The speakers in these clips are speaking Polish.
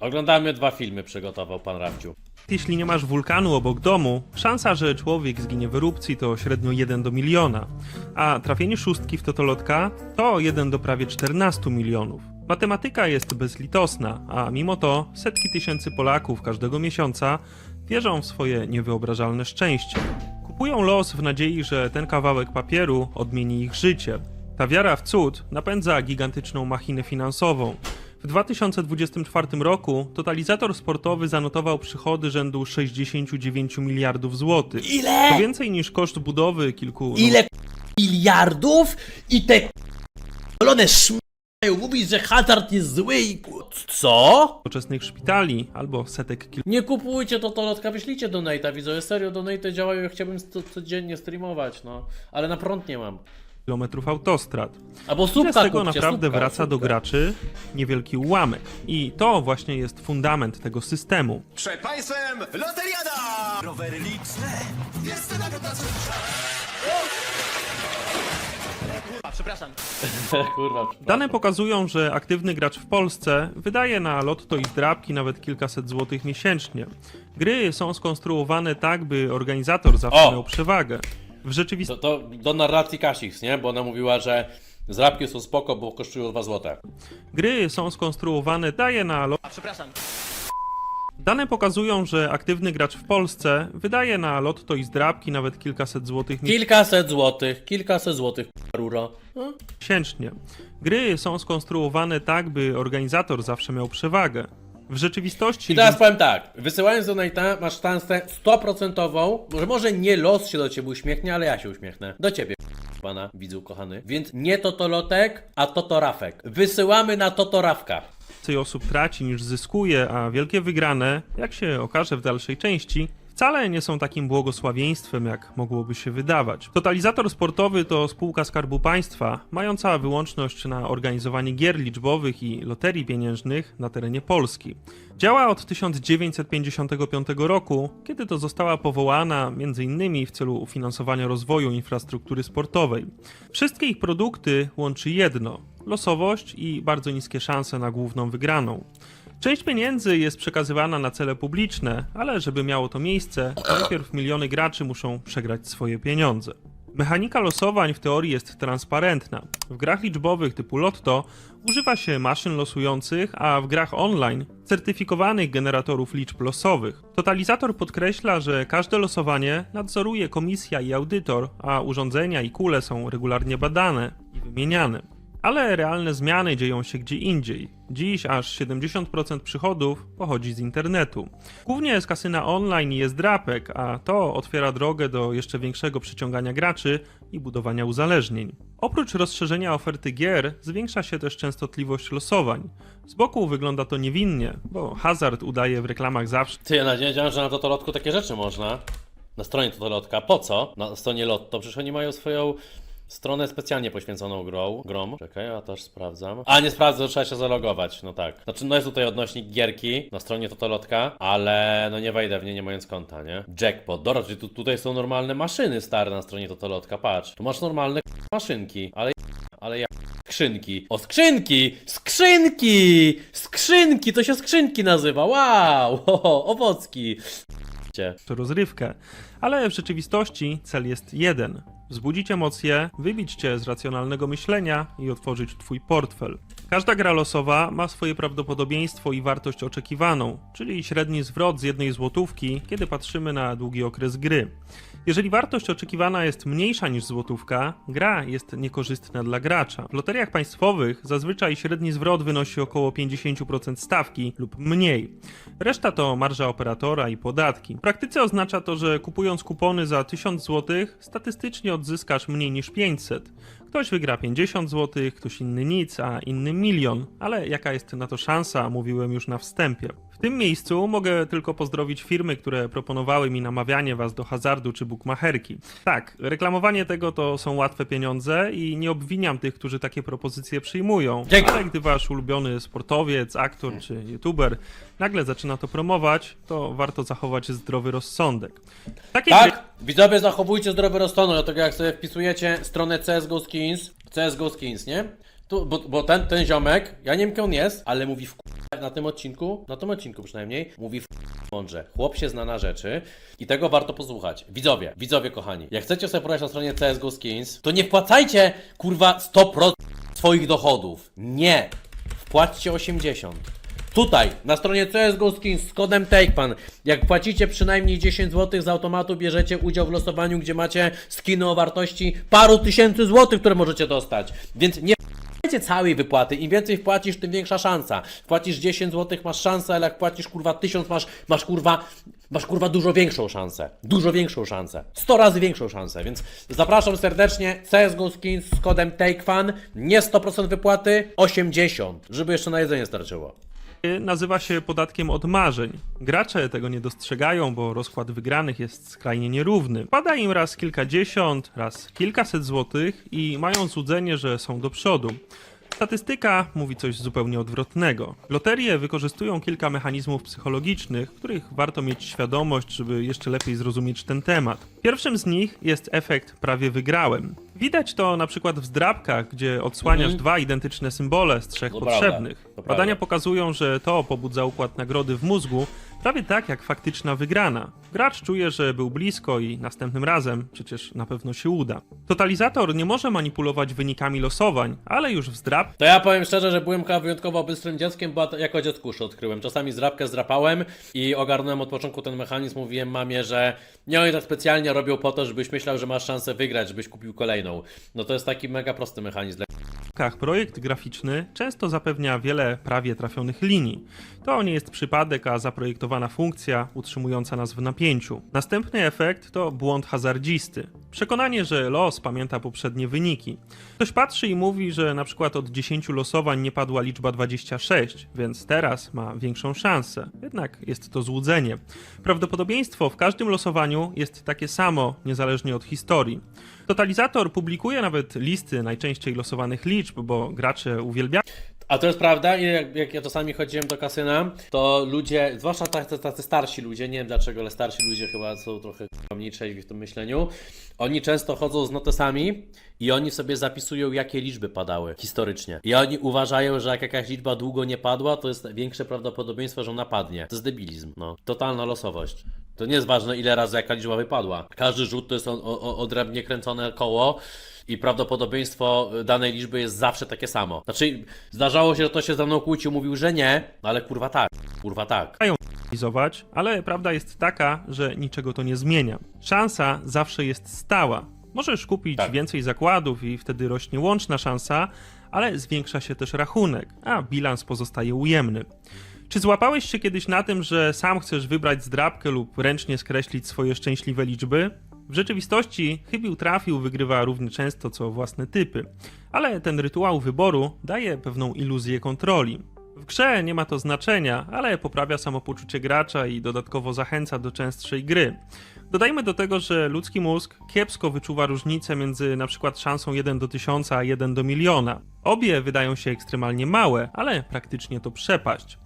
Oglądamy dwa filmy, przygotował pan Rafciu. Jeśli nie masz wulkanu obok domu, szansa, że człowiek zginie w erupcji to średnio 1 do miliona, a trafienie szóstki w totolotka to 1 do prawie 14 milionów. Matematyka jest bezlitosna, a mimo to setki tysięcy Polaków każdego miesiąca wierzą w swoje niewyobrażalne szczęście. Kupują los w nadziei, że ten kawałek papieru odmieni ich życie. Ta wiara w cud napędza gigantyczną machinę finansową. W 2024 roku totalizator sportowy zanotował przychody rzędu 69 miliardów złotych. Ile? To więcej niż koszt budowy kilku. Ile miliardów? I te kolone szmają mówić, że hazard jest zły i ku- Co? nowoczesnych szpitali albo setek Nie kupujcie to, to lotka, wyślijcie donate'a, widzowie, serio, donate działają, ja chciałbym to codziennie streamować, no. Ale na prąd nie mam. Kilometrów autostrad. Albo słupka z tego kupcie, naprawdę słupka, wraca do słupka. graczy? Niewielki ułamek. I to właśnie jest fundament tego systemu. Przed Państwem Loteriada! Rowery liczne! Jest nagroda A, przepraszam. Kurwa, Dane pokazują, że aktywny gracz w Polsce wydaje na lotto i zdrabki nawet kilkaset złotych miesięcznie. Gry są skonstruowane tak, by organizator zawsze O! miał przewagę. W To, rzeczywistości to do narracji Kasix, nie? Bo ona mówiła, że zrabki są spoko, bo kosztują 2 złote. gry są skonstruowane daje na lo- A, przepraszam. Dane pokazują, że aktywny gracz w Polsce wydaje na lotto i zdrabki nawet kilkaset złotych Kilkaset złotych, kilkaset złotych, ruro. No. miesięcznie. Gry są skonstruowane tak, by organizator zawsze miał przewagę. W rzeczywistości I teraz powiem tak, wysyłając donate'a masz szansę 100%, że może nie los się do ciebie uśmiechnie, ale ja się uśmiechnę. Do ciebie, pana widzu kochany. Więc nie Totolotek, a Totorafek. Wysyłamy na Totorafka. więcej osób traci niż zyskuje, a wielkie wygrane, jak się okaże w dalszej części, wcale nie są takim błogosławieństwem, jak mogłoby się wydawać. Totalizator sportowy to spółka Skarbu Państwa, mająca wyłączność na organizowanie gier liczbowych i loterii pieniężnych na terenie Polski. Działa od 1955 roku, kiedy to została powołana m.in. w celu finansowania rozwoju infrastruktury sportowej. Wszystkie ich produkty łączy jedno losowość i bardzo niskie szanse na główną wygraną. Część pieniędzy jest przekazywana na cele publiczne, ale żeby miało to miejsce, najpierw miliony graczy muszą przegrać swoje pieniądze. Mechanika losowań w teorii jest transparentna. W grach liczbowych typu Lotto używa się maszyn losujących, a w grach online certyfikowanych generatorów liczb losowych. Totalizator podkreśla, że każde losowanie nadzoruje komisja i audytor, a urządzenia i kule są regularnie badane i wymieniane. Ale realne zmiany dzieją się gdzie indziej. Dziś aż 70% przychodów pochodzi z internetu. Głównie z kasyna online jest drapek, a to otwiera drogę do jeszcze większego przyciągania graczy i budowania uzależnień. Oprócz rozszerzenia oferty gier, zwiększa się też częstotliwość losowań. Z boku wygląda to niewinnie, bo hazard udaje w reklamach zawsze Ty, ja nie że na Totolotku takie rzeczy można. Na stronie Totolotka. Po co? Na stronie Lotto. Przecież oni mają swoją stronę specjalnie poświęconą grą. Grom. Czekaj, ja też sprawdzam. A, nie sprawdzę, trzeba się zalogować. No tak. Znaczy, no jest tutaj odnośnik gierki na stronie Totolotka, ale no nie wejdę w nie, nie mając konta, nie? Jackpot. Dobra, czyli tu, tutaj są normalne maszyny stare na stronie Totolotka, patrz. Tu masz normalne maszynki, ale ale ja... Skrzynki. O, skrzynki! Skrzynki! Skrzynki! To się skrzynki nazywa. Wow! O, owocki. Rozrywkę. Ale w rzeczywistości cel jest jeden: wzbudzić emocje, wybić cię z racjonalnego myślenia i otworzyć twój portfel. Każda gra losowa ma swoje prawdopodobieństwo i wartość oczekiwaną, czyli średni zwrot z jednej złotówki, kiedy patrzymy na długi okres gry. Jeżeli wartość oczekiwana jest mniejsza niż złotówka, gra jest niekorzystna dla gracza. W loteriach państwowych zazwyczaj średni zwrot wynosi około 50% stawki lub mniej. Reszta to marża operatora i podatki. W praktyce oznacza to, że kupując kupony za 1000 zł, statystycznie odzyskasz mniej niż 500. Ktoś wygra 50 zł, ktoś inny nic, a inny milion, ale jaka jest na to szansa, mówiłem już na wstępie. W tym miejscu mogę tylko pozdrowić firmy, które proponowały mi namawianie was do hazardu czy bukmacherki. Tak, reklamowanie tego to są łatwe pieniądze i nie obwiniam tych, którzy takie propozycje przyjmują. Dzięki. Ale gdy wasz ulubiony sportowiec, aktor czy youtuber nagle zaczyna to promować, to warto zachować zdrowy rozsądek. Takie gry- Tak, widzowie zachowujcie zdrowy rozsądek, dlatego jak sobie wpisujecie stronę CSGO Skins, CSGO Skins, nie? Tu, bo, bo ten, ten ziomek, ja nie wiem kim on jest, ale mówi w na tym odcinku, na tym odcinku przynajmniej, mówi w mądrze. Chłop się zna na rzeczy i tego warto posłuchać. Widzowie, widzowie kochani, jak chcecie sobie pograć na stronie CSGO Skins, to nie wpłacajcie kurwa 100% swoich dochodów. Nie. Wpłaćcie 80. Tutaj, na stronie CSGO Skins z kodem TakePan, jak płacicie przynajmniej 10 zł z automatu, bierzecie udział w losowaniu, gdzie macie skiny o wartości paru tysięcy złotych, które możecie dostać. Więc nie Wiecie całej wypłaty. Im więcej wpłacisz, tym większa szansa. Wpłacisz 10 zł, masz szansę, ale jak płacisz kurwa 1000, masz, masz kurwa. Masz kurwa dużo większą szansę. Dużo większą szansę. 100 razy większą szansę. Więc zapraszam serdecznie. CSGO Skins z kodem TakeFan. Nie 100% wypłaty, 80. Żeby jeszcze na jedzenie starczyło. Nazywa się podatkiem od marzeń. Gracze tego nie dostrzegają, bo rozkład wygranych jest skrajnie nierówny. Pada im raz kilkadziesiąt, raz kilkaset złotych i mają złudzenie, że są do przodu. Statystyka mówi coś zupełnie odwrotnego. Loterie wykorzystują kilka mechanizmów psychologicznych, których warto mieć świadomość, żeby jeszcze lepiej zrozumieć ten temat. Pierwszym z nich jest efekt prawie wygrałem. Widać to na przykład w zdrabkach, gdzie odsłaniasz dwa identyczne symbole z trzech To potrzebnych. prawda, Badania prawda. pokazują, że to pobudza układ nagrody w mózgu, prawie tak jak faktyczna wygrana. Gracz czuje, że był blisko i następnym razem przecież na pewno się uda. Totalizator nie może manipulować wynikami losowań, ale już w zdrab To ja powiem szczerze, że byłem chyba wyjątkowo bystrym dzieckiem, bo jako dziecku już odkryłem. Czasami zdrabkę zdrapałem i ogarnąłem od początku ten mechanizm. Mówiłem mamie, że nie oni tak specjalnie robią po to, żebyś myślał, że masz szansę wygrać, żebyś kupił kolejną. No to jest taki mega prosty mechanizm. Projekt graficzny często zapewnia wiele prawie trafionych linii. To nie jest przypadek, a zaprojektowana funkcja utrzymująca nas w napięciu. Następny efekt to błąd hazardzisty. Przekonanie, że los pamięta poprzednie wyniki. Ktoś patrzy i mówi, że na przykład od 10 losowań nie padła liczba 26, więc teraz ma większą szansę. Jednak jest to złudzenie. Prawdopodobieństwo w każdym losowaniu jest takie samo, niezależnie od historii. Totalizator publikuje nawet listy najczęściej losowanych liczb, bo gracze uwielbiają A to jest prawda jak, jak ja czasami chodziłem do kasyna, to ludzie, zwłaszcza tacy, tacy starsi ludzie, nie wiem dlaczego, ale starsi ludzie chyba są trochę mniej trzeźwi w tym myśleniu, oni często chodzą z notesami i oni sobie zapisują, jakie liczby padały historycznie. I oni uważają, że jak jakaś liczba długo nie padła, to jest większe prawdopodobieństwo, że ona padnie. To jest debilizm, no. Totalna losowość. To nie jest ważne, ile razy jaka liczba wypadła. Każdy rzut to jest o, o, odrębnie kręcone koło i prawdopodobieństwo danej liczby jest zawsze takie samo. Znaczy, zdarzało się, że to się ze mną kłócił, mówił, że nie, no ale kurwa tak, kurwa tak. realizować, ale prawda jest taka, że niczego to nie zmienia. Szansa zawsze jest stała. Możesz kupić Tak. więcej zakładów i wtedy rośnie łączna szansa, ale zwiększa się też rachunek, a bilans pozostaje ujemny. Czy złapałeś się kiedyś na tym, że sam chcesz wybrać zdrabkę lub ręcznie skreślić swoje szczęśliwe liczby? W rzeczywistości chybił trafił wygrywa równie często co własne typy, ale ten rytuał wyboru daje pewną iluzję kontroli. W grze nie ma to znaczenia, ale poprawia samopoczucie gracza i dodatkowo zachęca do częstszej gry. Dodajmy do tego, że ludzki mózg kiepsko wyczuwa różnicę między przykład szansą 1 do 1000 a 1 do miliona. Obie wydają się ekstremalnie małe, ale praktycznie to przepaść.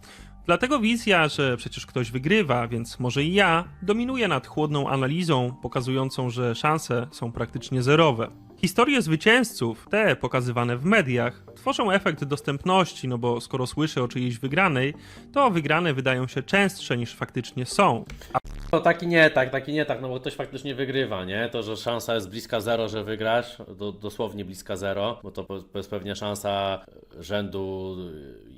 Dlatego wizja, że przecież ktoś wygrywa, więc może i ja, dominuje nad chłodną analizą pokazującą, że szanse są praktycznie zerowe. Historie zwycięzców, te pokazywane w mediach, tworzą efekt dostępności, no bo skoro słyszę o czyjejś wygranej, to wygrane wydają się częstsze niż faktycznie są. To taki nie tak, taki nie tak, no bo ktoś faktycznie wygrywa, nie? To, że szansa jest bliska zero, że wygrasz, do, dosłownie bliska zero, bo to jest pewnie szansa rzędu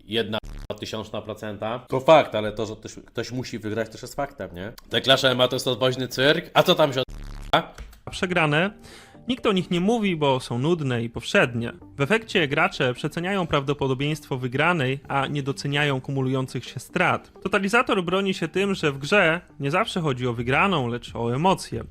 jedna tysiączna procenta. To fakt, ale to, że ktoś, ktoś musi wygrać też jest faktem, nie? Deklasze ma to jest to woźny cyrk, a co tam się od... a przegrane, nikt o nich nie mówi, bo są nudne i powszednie. W efekcie gracze przeceniają prawdopodobieństwo wygranej, a nie doceniają kumulujących się strat. Totalizator broni się tym, że w grze nie zawsze chodzi o wygraną, lecz o emocje.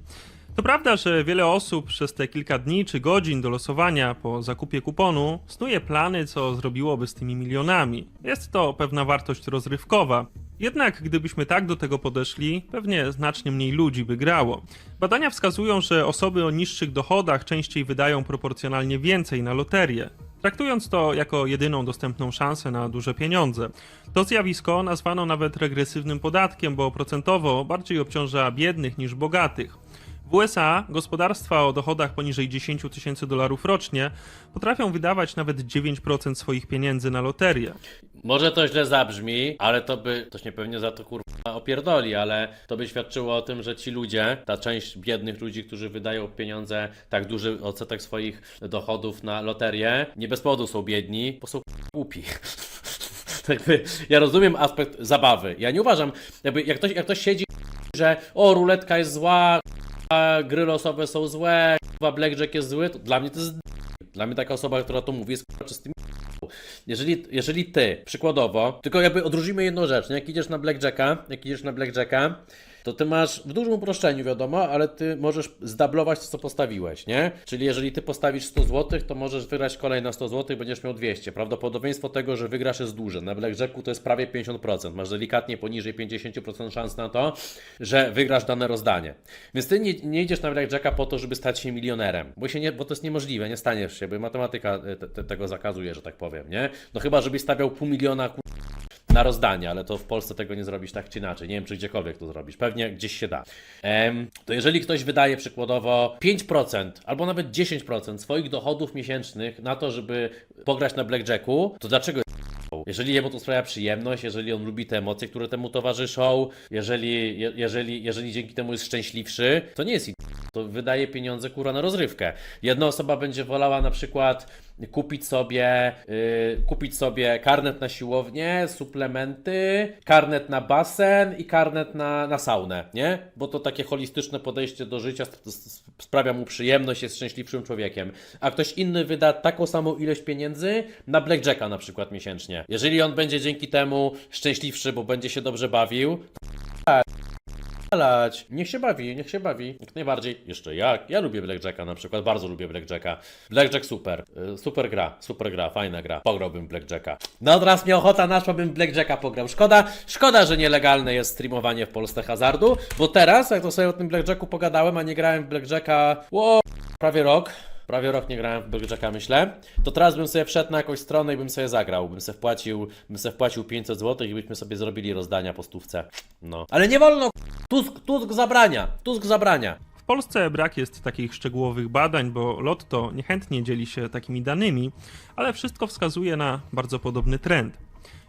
To prawda, że wiele osób przez te kilka dni czy godzin do losowania po zakupie kuponu snuje plany, co zrobiłoby z tymi milionami. Jest to pewna wartość rozrywkowa. Jednak gdybyśmy tak do tego podeszli, pewnie znacznie mniej ludzi by grało. Badania wskazują, że osoby o niższych dochodach częściej wydają proporcjonalnie więcej na loterię. Traktując to jako jedyną dostępną szansę na duże pieniądze. To zjawisko nazwano nawet regresywnym podatkiem, bo procentowo bardziej obciąża biednych niż bogatych. W USA gospodarstwa o dochodach poniżej 10 tysięcy dolarów rocznie potrafią wydawać nawet 9% swoich pieniędzy na loterię. Może to źle zabrzmi, ale to by, to się pewnie za to kurwa opierdoli, ale to by świadczyło o tym, że ci ludzie, ta część biednych ludzi, którzy wydają pieniądze, tak duży odsetek swoich dochodów na loterię, nie bez powodu są biedni, bo są głupi. Jakby, ja rozumiem aspekt zabawy. Ja nie uważam, jakby jak ktoś, jak ktoś siedzi, że o, ruletka jest zła, a gry losowe są złe, a blackjack jest zły, to dla mnie to jest dla mnie taka osoba, która to mówi, jest kurwa czystym jeżeli, jeżeli ty, przykładowo, tylko jakby odróżnimy jedną rzecz, nie? jak idziesz na blackjacka, jak idziesz na blackjacka, to ty masz w dużym uproszczeniu, wiadomo, ale ty możesz zdablować to, co postawiłeś, nie? Czyli jeżeli ty postawisz 100 zł, to możesz wygrać kolejne 100 zł będziesz miał 200. Prawdopodobieństwo tego, że wygrasz jest duże. Na blackjacku to jest prawie 50%. Masz delikatnie poniżej 50% szans na to, że wygrasz dane rozdanie. Więc ty nie, nie idziesz na blackjacka po to, żeby stać się milionerem, bo, się nie, bo to jest niemożliwe, nie staniesz się, bo matematyka te, te, tego zakazuje, że tak powiem, nie? No chyba, żebyś stawiał pół miliona na rozdanie, ale to w Polsce tego nie zrobisz tak czy inaczej. Nie wiem, czy gdziekolwiek to zrobisz. Pewnie gdzieś się da. To jeżeli ktoś wydaje przykładowo 5% albo nawet 10% swoich dochodów miesięcznych na to, żeby pograć na blackjacku, to dlaczego jeżeli jemu to sprawia przyjemność, jeżeli on lubi te emocje, które temu towarzyszą, jeżeli, je, jeżeli, jeżeli dzięki temu jest szczęśliwszy, to nie jest i- to wydaje pieniądze kurwa na rozrywkę. Jedna osoba będzie wolała na przykład kupić sobie, yy, kupić sobie karnet na siłownię, suplementy, karnet na basen i karnet na, na saunę, nie? Bo to takie holistyczne podejście do życia sp- sp- sprawia mu przyjemność, jest szczęśliwszym człowiekiem. A ktoś inny wyda taką samą ilość pieniędzy na blackjacka na przykład miesięcznie. Jeżeli on będzie dzięki temu szczęśliwszy, bo będzie się dobrze bawił, Lać. Niech się bawi, niech się bawi. Jak najbardziej. Jeszcze jak. Ja lubię Blackjacka na przykład, bardzo lubię Blackjacka. Blackjack super. Y, Super gra, super gra, fajna gra. Pograłbym Blackjacka. No teraz mnie ochota naszła, bym Blackjacka pograł. Szkoda, szkoda, że nielegalne jest streamowanie w Polsce hazardu, bo teraz, jak to sobie o tym Blackjacku pogadałem, a nie grałem w Blackjacka, ło, prawie rok. Prawie rok nie grałem w Blackjacka, myślę. To teraz bym sobie wszedł na jakąś stronę i bym sobie zagrał. Bym sobie wpłacił, bym sobie wpłacił 500 zł i byśmy sobie zrobili rozdania po stówce. No. Ale nie wolno, Tusk, Tusk zabrania, Tusk zabrania. W Polsce brak jest takich szczegółowych badań, bo Lotto niechętnie dzieli się takimi danymi, ale wszystko wskazuje na bardzo podobny trend.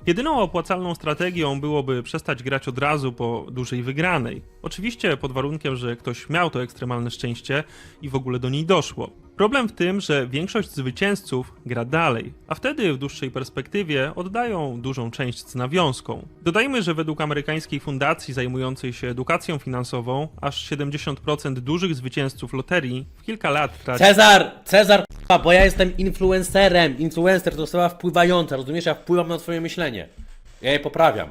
Jedyną opłacalną strategią byłoby przestać grać od razu po dużej wygranej. Oczywiście pod warunkiem, że ktoś miał to ekstremalne szczęście i w ogóle do niej doszło. Problem w tym, że większość zwycięzców gra dalej, a wtedy w dłuższej perspektywie oddają dużą część z nawiązką. Dodajmy, że według amerykańskiej fundacji zajmującej się edukacją finansową, aż 70% dużych zwycięzców loterii w kilka lat traci Cezar, Cezar, k***a, bo ja jestem influencerem. Influencer to osoba wpływająca, rozumiesz? Ja wpływam na twoje myślenie. Ja je poprawiam.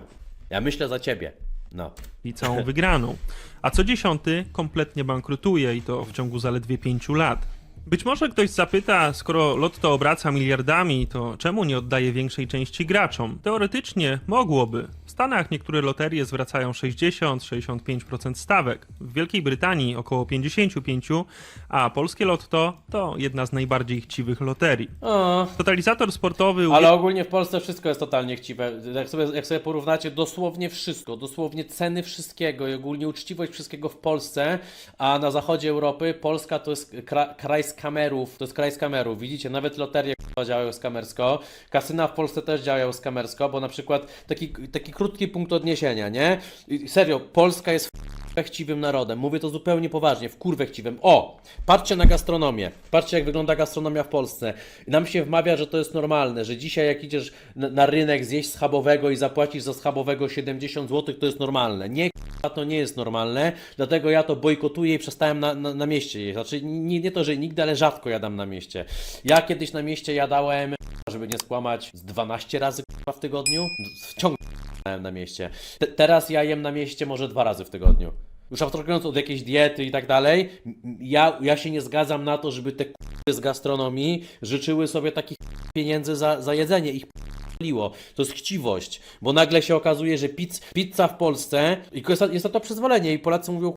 Ja myślę za ciebie. No. i całą wygraną. A co dziesiąty kompletnie bankrutuje i to w ciągu zaledwie pięciu lat. Być może ktoś zapyta, skoro Lotto obraca miliardami, to czemu nie oddaje większej części graczom? Teoretycznie mogłoby. W Stanach niektóre loterie zwracają 60-65% stawek, w Wielkiej Brytanii około 55%, a polskie Lotto to jedna z najbardziej chciwych loterii. O, Totalizator sportowy ale ogólnie w Polsce wszystko jest totalnie chciwe. Jak sobie, jak sobie porównacie dosłownie wszystko, dosłownie ceny wszystkiego i ogólnie uczciwość wszystkiego w Polsce, a na zachodzie Europy Polska to jest kra, kraj skamerów, to jest kraj skamerów. Widzicie, nawet loterie działają skamersko, kasyna w Polsce też działają skamersko, bo na przykład taki, taki krótki punkt odniesienia, nie? Serio, Polska jest chciwym narodem. Mówię to zupełnie poważnie, w kurwę chciwym. O! Patrzcie na gastronomię. Patrzcie, jak wygląda gastronomia w Polsce. Nam się wmawia, że to jest normalne, że dzisiaj jak idziesz na, rynek zjeść schabowego i zapłacisz za schabowego 70 zł, to jest normalne. Nie, to nie jest normalne, dlatego ja to bojkotuję i przestałem na, na, na mieście jeść. Znaczy, nie, nie to, że nigdy, ale rzadko jadam na mieście. Ja kiedyś na mieście jadałem, żeby nie skłamać, z 12 razy w tygodniu. W jadałem na mieście. Te, teraz ja jem na mieście może dwa razy w tygodniu. Już abstrahując od jakiejś diety i tak dalej, ja, ja się nie zgadzam na to, żeby te z gastronomii życzyły sobie takich pieniędzy za, za jedzenie. Ich. To jest chciwość, bo nagle się okazuje, że pizz, pizza w Polsce i jest jest na to przyzwolenie i Polacy mówią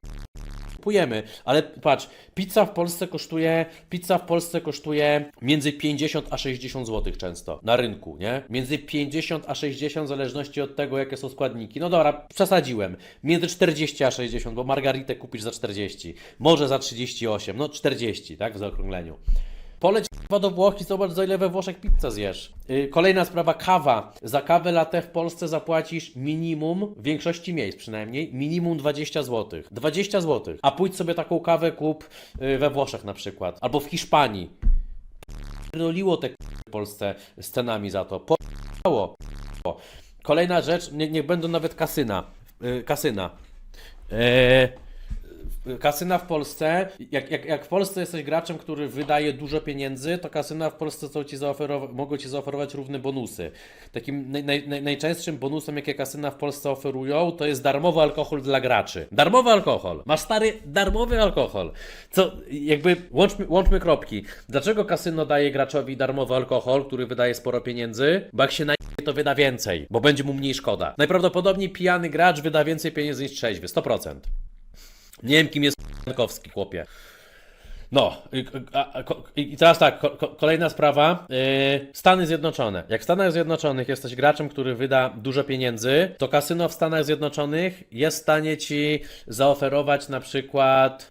kupujemy, ale patrz, pizza w Polsce kosztuje, pizza w Polsce kosztuje między 50 a 60 zł często na rynku, nie? Między 50 a 60 w zależności od tego, jakie są składniki. No dobra, przesadziłem. Między 40 a 60, bo margaritę kupisz za 40, może za 38, no 40, tak, w zaokrągleniu. Poleć do Włoch i zobacz za ile we Włoszech pizzę zjesz. Yy, kolejna sprawa, kawa. Za kawę latte w Polsce zapłacisz minimum, w większości miejsc przynajmniej, minimum 20 zł. 20 zł. A pójdź sobie taką kawę kup yy, we Włoszech na przykład. Albo w Hiszpanii. Pierdoliło te w Polsce z cenami za to. Porwało. Kolejna rzecz, nie, niech będą nawet kasyna. Yy, kasyna. Yy, Kasyna w Polsce, jak, jak, jak w Polsce jesteś graczem, który wydaje dużo pieniędzy, to kasyna w Polsce chcą ci mogą ci zaoferować równe bonusy. Takim naj, naj, naj, najczęstszym bonusem, jakie kasyna w Polsce oferują, to jest darmowy alkohol dla graczy. Darmowy alkohol. Masz stary darmowy alkohol. Co, jakby, łączmy, łączmy kropki. Dlaczego kasyno daje graczowi darmowy alkohol, który wydaje sporo pieniędzy? Bo jak się naj to wyda więcej, bo będzie mu mniej szkoda. Najprawdopodobniej pijany gracz wyda więcej pieniędzy niż trzeźwy, 100%. Nie wiem, kim jest Jankowski, chłopie. No, i, teraz tak, ko, ko, kolejna sprawa. Yy, Stany Zjednoczone. Jak w Stanach Zjednoczonych jesteś graczem, który wyda dużo pieniędzy, to kasyno w Stanach Zjednoczonych jest w stanie ci zaoferować na przykład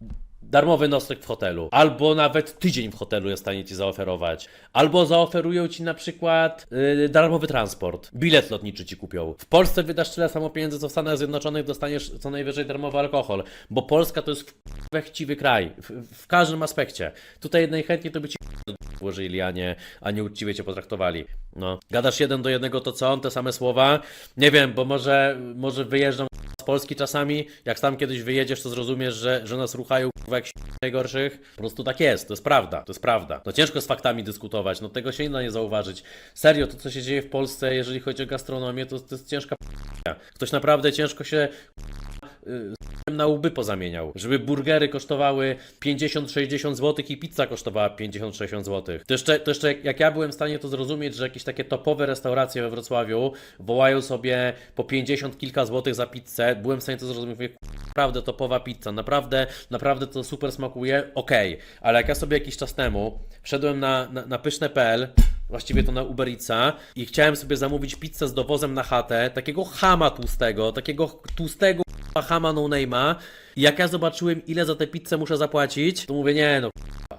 darmowy nocleg w hotelu, albo nawet tydzień w hotelu jest w stanie ci zaoferować, albo zaoferują ci na przykład yy, darmowy transport, bilet lotniczy ci kupią. W Polsce wydasz tyle samo pieniędzy, co w Stanach Zjednoczonych dostaniesz co najwyżej darmowy alkohol, bo Polska to jest chciwy kraj, w, w każdym aspekcie. Tutaj najchętniej to by ci włożyli, a nie, a nie uczciwie cię potraktowali. No. Gadasz jeden do jednego to co on, te same słowa? Nie wiem, bo może, może wyjeżdżam z Polski czasami, jak tam kiedyś wyjedziesz, to zrozumiesz, że, że nas ruchają jak najgorszych. Po prostu tak jest, to jest prawda, to jest prawda. No ciężko z faktami dyskutować, no tego się nie da nie zauważyć. Serio, to co się dzieje w Polsce, jeżeli chodzi o gastronomię, to, to jest ciężka. Ktoś naprawdę ciężko się na łby pozamieniał. Żeby burgery kosztowały 50-60 zł i pizza kosztowała 50-60 zł. To jeszcze, to jeszcze jak, jak ja byłem w stanie to zrozumieć, że jakieś takie topowe restauracje we Wrocławiu wołają sobie po 50 kilka złotych za pizzę, byłem w stanie to zrozumieć. Mówię, naprawdę topowa pizza, naprawdę, naprawdę to super smakuje, okej. Ale jak ja sobie jakiś czas temu wszedłem na, na, na pyszne.pl, właściwie to na Uber Eatsa i chciałem sobie zamówić pizzę z dowozem na chatę, takiego chama tłustego, takiego tłustego k***a chama no name'a i jak ja zobaczyłem ile za tę pizzę muszę zapłacić, to mówię nie no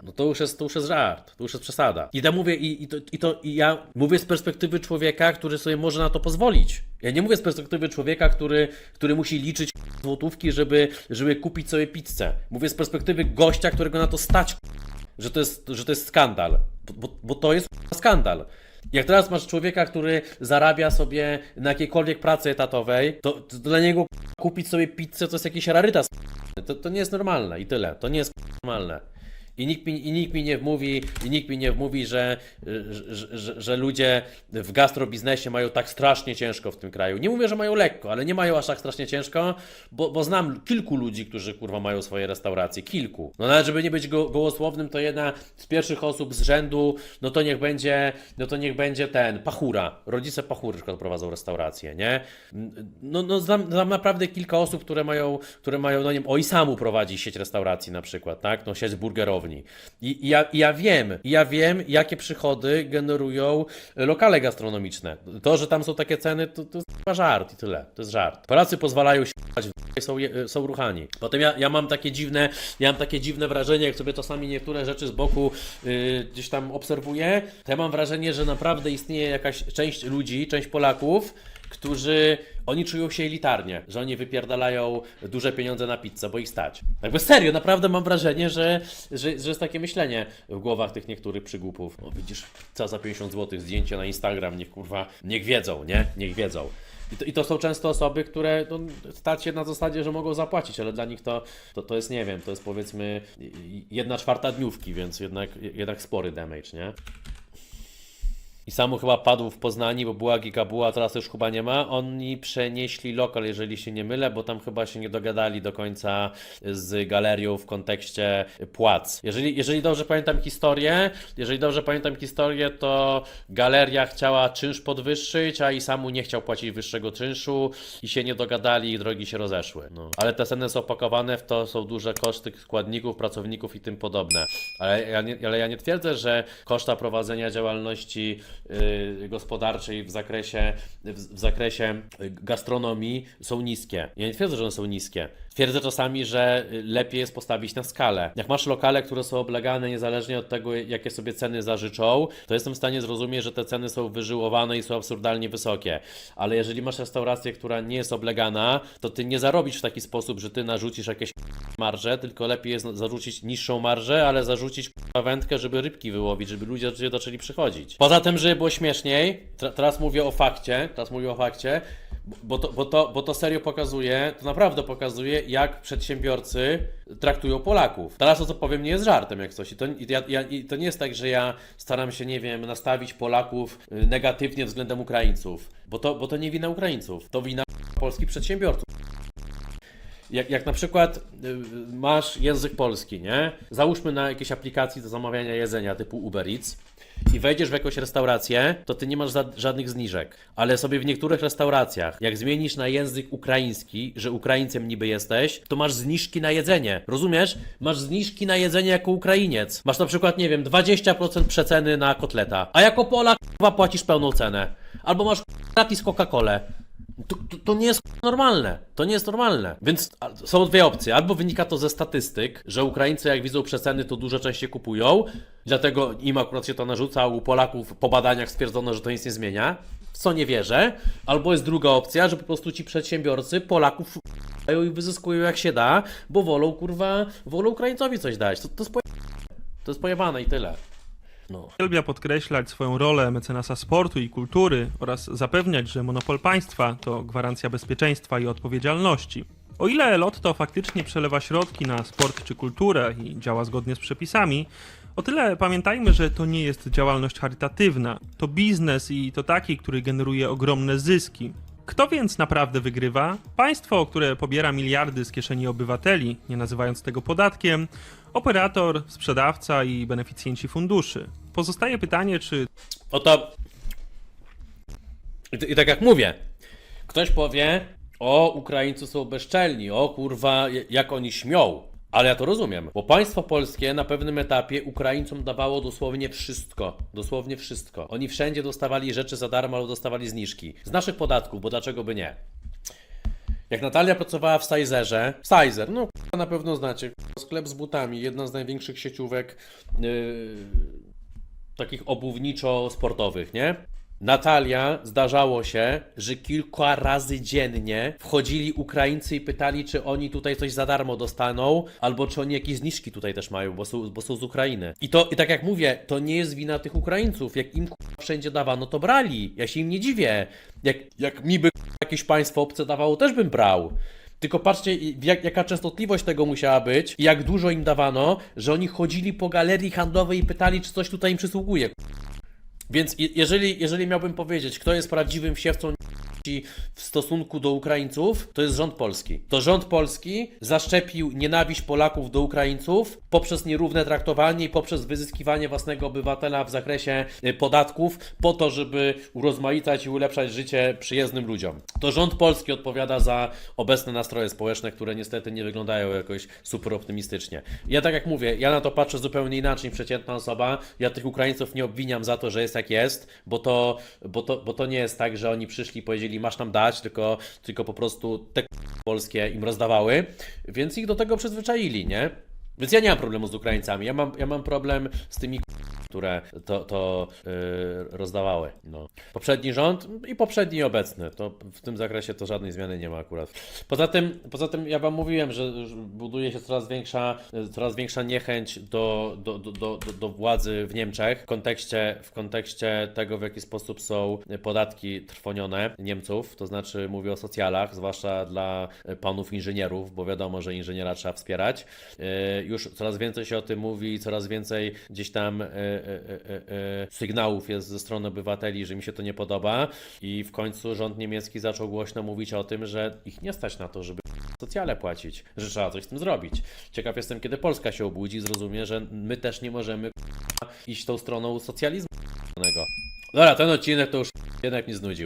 no to już jest, to już jest żart, to już jest przesada. I ja mówię, i, i, to, i, to, i ja mówię z perspektywy człowieka, który sobie może na to pozwolić. Ja nie mówię z perspektywy człowieka, który, który musi liczyć złotówki, żeby, żeby kupić sobie pizzę. Mówię z perspektywy gościa, którego na to stać że to jest, że to jest skandal, bo, bo, to jest k***a, skandal. Jak teraz masz człowieka, który zarabia sobie na jakiejkolwiek pracy etatowej, to, to dla niego kupić sobie pizzę to jest jakiś rarytas. To, to nie jest normalne i tyle. To nie jest normalne. I nikt, mi, I nikt mi nie wmówi, i nikt mi nie wmówi, że, że, że, że ludzie w gastrobiznesie mają tak strasznie ciężko w tym kraju. Nie mówię, że mają lekko, ale nie mają aż tak strasznie ciężko, bo, bo znam kilku ludzi, którzy kurwa mają swoje restauracje. Kilku. No nawet żeby nie być go, gołosłownym, to jedna z pierwszych osób z rzędu, no to niech będzie, no to niech będzie ten, Pachura. Rodzice Pachury na prowadzą restaurację, nie? No, no znam, znam naprawdę kilka osób, które mają, które mają, no nie wiem, Oisamu prowadzi sieć restauracji na przykład, tak? No sieć I, i, ja, I ja wiem, ja wiem, jakie przychody generują lokale gastronomiczne. To, że tam są takie ceny, to, to jest chyba żart i tyle. To jest żart. Polacy pozwalają się są, są ruchani. Potem ja, ja mam takie dziwne, ja mam takie dziwne wrażenie, jak sobie czasami niektóre rzeczy z boku yy, gdzieś tam obserwuję, to ja mam wrażenie, że naprawdę istnieje jakaś część ludzi, część Polaków, którzy oni czują się elitarnie, że oni wypierdalają duże pieniądze na pizzę, bo ich stać. Jakby serio, naprawdę mam wrażenie, że, że, że jest takie myślenie w głowach tych niektórych przygłupów. O widzisz, co za 50 zł, zdjęcie na Instagram, niech kurwa, niech wiedzą, nie? Niech wiedzą. I to, I to są często osoby, które no, stać się na zasadzie, że mogą zapłacić, ale dla nich to, to, to jest, nie wiem, to jest powiedzmy jedna czwarta dniówki, więc jednak, jednak spory damage, nie? I samu chyba padł w Poznaniu, bo była gigabuła, teraz już chyba nie ma. Oni przenieśli lokal, jeżeli się nie mylę, bo tam chyba się nie dogadali do końca z galerią w kontekście płac. Jeżeli, jeżeli dobrze pamiętam historię, jeżeli dobrze pamiętam historię, to galeria chciała czynsz podwyższyć, a i samu nie chciał płacić wyższego czynszu i się nie dogadali i drogi się rozeszły. No. Ale te ceny są opakowane w to, są duże koszty składników, pracowników i tym podobne. Ale ja nie, ale ja nie twierdzę, że koszta prowadzenia działalności gospodarczej w zakresie, w zakresie y, gastronomii są niskie. Ja nie twierdzę, że one są niskie. Twierdzę czasami, że y, lepiej jest postawić na skalę. Jak masz lokale, które są oblegane niezależnie od tego, jakie sobie ceny zażyczą, to jestem w stanie zrozumieć, że te ceny są wyżyłowane i są absurdalnie wysokie. Ale jeżeli masz restaurację, która nie jest oblegana, to ty nie zarobisz w taki sposób, że ty narzucisz jakieś marże, tylko lepiej jest zarzucić niższą marżę, ale zarzucić wędkę, żeby rybki wyłowić, żeby ludzie zaczęli przychodzić. Poza tym, żeby było śmieszniej, teraz mówię o fakcie, teraz mówię o fakcie, bo to, bo, to, bo to serio pokazuje, to naprawdę pokazuje, jak przedsiębiorcy traktują Polaków. Teraz to, co powiem, nie jest żartem jak coś. I to, i ja, ja, i to nie jest tak, że ja staram się, nie wiem, nastawić Polaków y, negatywnie względem Ukraińców, bo to, bo to nie wina Ukraińców, to wina polskich przedsiębiorców. Jak, jak na przykład y, masz język polski, nie? Załóżmy na jakiejś aplikacji do zamawiania jedzenia typu Uber Eats i wejdziesz w jakąś restaurację, to ty nie masz żadnych zniżek. Ale sobie w niektórych restauracjach, jak zmienisz na język ukraiński, że Ukraińcem niby jesteś, to masz zniżki na jedzenie. Rozumiesz? Masz zniżki na jedzenie jako Ukrainiec. Masz na przykład, nie wiem, 20% przeceny na kotleta, a jako Polak płacisz pełną cenę. Albo masz gratis Coca-Colę. To, to, to nie jest normalne. To nie jest normalne. Więc są dwie opcje. Albo wynika to ze statystyk, że Ukraińcy jak widzą przeceny, to dużo częściej kupują, dlatego im akurat się to narzuca, u Polaków po badaniach stwierdzono, że to nic nie zmienia. W co nie wierzę. Albo jest druga opcja, że po prostu ci przedsiębiorcy Polaków i wyzyskują jak się da, bo wolą, kurwa, wolą Ukraińcowi coś dać. To, to, jest, poje... to jest pojebane i tyle. No. Uwielbia podkreślać swoją rolę mecenasa sportu i kultury oraz zapewniać, że monopol państwa to gwarancja bezpieczeństwa i odpowiedzialności. O ile Lotto faktycznie przelewa środki na sport czy kulturę i działa zgodnie z przepisami, o tyle pamiętajmy, że to nie jest działalność charytatywna. To biznes i to taki, który generuje ogromne zyski. Kto więc naprawdę wygrywa? Państwo, które pobiera miliardy z kieszeni obywateli, nie nazywając tego podatkiem, operator, sprzedawca i beneficjenci funduszy. Pozostaje pytanie, czy Oto. I, I tak jak mówię, ktoś powie, o, Ukraińcy są bezczelni, o kurwa, jak oni śmią. Ale ja to rozumiem, bo państwo polskie na pewnym etapie Ukraińcom dawało dosłownie wszystko. Dosłownie wszystko. Oni wszędzie dostawali rzeczy za darmo albo dostawali zniżki. Z naszych podatków, bo dlaczego by nie? Jak Natalia pracowała w Sizerze, Sizer, no na pewno znacie, sklep z butami, jedna z największych sieciówek yy, takich obuwniczo-sportowych, nie? Natalia, zdarzało się, że kilka razy dziennie wchodzili Ukraińcy i pytali, czy oni tutaj coś za darmo dostaną, albo czy oni jakieś zniżki tutaj też mają, bo są, bo są z Ukrainy. I to, i tak jak mówię, to nie jest wina tych Ukraińców. Jak im k***a, wszędzie dawano, to brali. Ja się im nie dziwię. Jak, jak mi by jakieś państwo obce dawało, też bym brał. Tylko patrzcie, jak, jaka częstotliwość tego musiała być i jak dużo im dawano, że oni chodzili po galerii handlowej i pytali, czy coś tutaj im przysługuje. Więc je- jeżeli, jeżeli miałbym powiedzieć, kto jest prawdziwym siewcą w stosunku do Ukraińców, to jest rząd polski. To rząd polski zaszczepił nienawiść Polaków do Ukraińców poprzez nierówne traktowanie i poprzez wyzyskiwanie własnego obywatela w zakresie y, podatków po to, żeby urozmaicać i ulepszać życie przyjezdnym ludziom. To rząd polski odpowiada za obecne nastroje społeczne, które niestety nie wyglądają jakoś super optymistycznie. Ja tak jak mówię, ja na to patrzę zupełnie inaczej przeciętna osoba. Ja tych Ukraińców nie obwiniam za to, że jest jak jest, bo to, bo to, bo to nie jest tak, że oni przyszli i powiedzieli masz nam dać, tylko, tylko po prostu te polskie im rozdawały, więc ich do tego przyzwyczaili, nie? Więc ja nie mam problemu z Ukraińcami, ja mam, ja mam problem z tymi które to, to yy, rozdawały. No. Poprzedni rząd i poprzedni obecny. To w tym zakresie to żadnej zmiany nie ma akurat. Poza tym, poza tym ja wam mówiłem, że buduje się coraz większa, coraz większa niechęć do, do, do, do, do- do władzy w Niemczech w kontekście, w kontekście tego, w jaki sposób są podatki trwonione Niemców. To znaczy mówię o socjalach, zwłaszcza dla panów inżynierów, bo wiadomo, że inżyniera trzeba wspierać. Yy, Już coraz więcej się o tym mówi, coraz więcej gdzieś tam e, e, e, sygnałów jest ze strony obywateli, że mi się to nie podoba i w końcu rząd niemiecki zaczął głośno mówić o tym, że ich nie stać na to, żeby socjale płacić, że trzeba coś z tym zrobić. Ciekaw jestem, kiedy Polska się obudzi i zrozumie, że my też nie możemy iść tą stroną socjalizmu. Dobra, ten odcinek to już jednak mnie znudził.